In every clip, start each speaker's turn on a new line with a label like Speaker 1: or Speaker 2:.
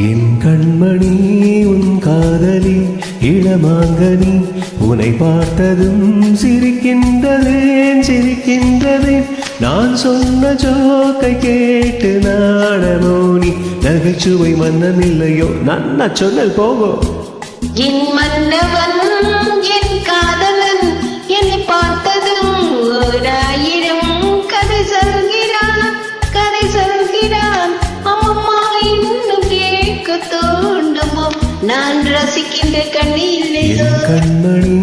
Speaker 1: என் கண்மணி உன் காதலி இளமாங்கனி உனை பார்த்ததும் சிரிக்கின்றதேன் சிரிக்கின்றதேன் நான் சொன்ன ஜோக்கை கேட்டு நாடனோ நீ. நகைச்சுவை மன்னன் இல்லையோ நன்னா சொன்னல் போகும்
Speaker 2: என் மன்னவன் நான் ரசிக்கின்ற கண்ணி இல்லையோ
Speaker 1: என் கண்மணி.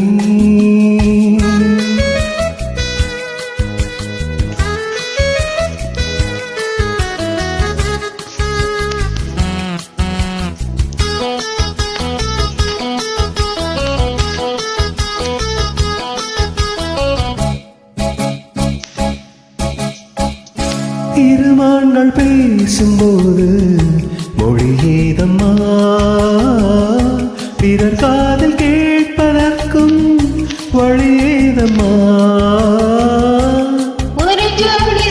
Speaker 1: இருமான்கள் பேசும்போது மொழி ஏதம்மா பிறர் காதல் கேட்பதற்கும் வழி ஏதம்மா
Speaker 2: ஒரு ஜோடி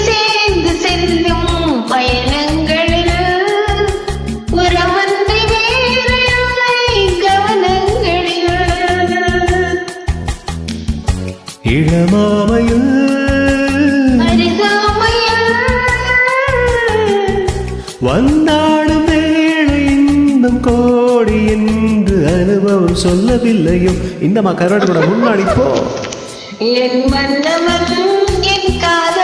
Speaker 1: என்று அனுபவம் சொல்லவில்லையோ இந்தமா கரோடு முன்னாடி போ.
Speaker 2: என் மன்னவன் என்
Speaker 1: காதல்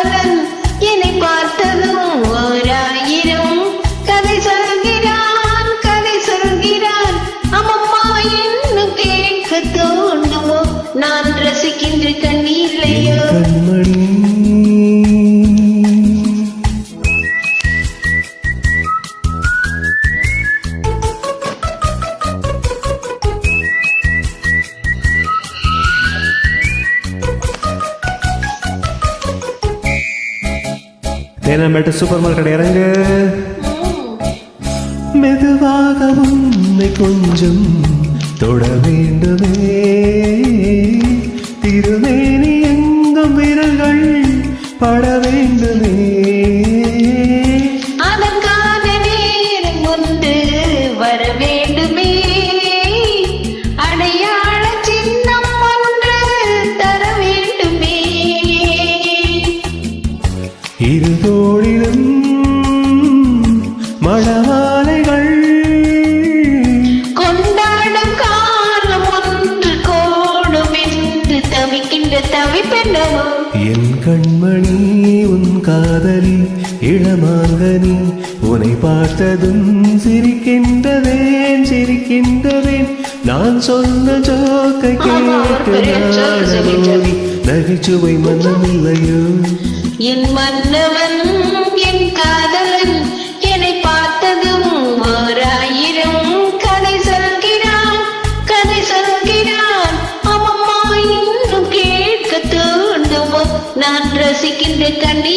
Speaker 1: தேனாம்பேட்டை சூப்பர் மார்க்கெட் இறங்கு. மெதுவாக உன்னை கொஞ்சம் தொட வேண்டுமே. திருமேனி
Speaker 2: எங்க
Speaker 1: என் கண்மணி உன் காதலி இளமாங்கனி உன்னை பார்த்ததும் சிரிக்கின்றதேன் சிரிக்கின்றதேன். நான் சொன்ன ஜோக்கை கேட்டு நகைச்சுவை மன்னன் இல்லையோ
Speaker 2: என் மன்னவன் Britney.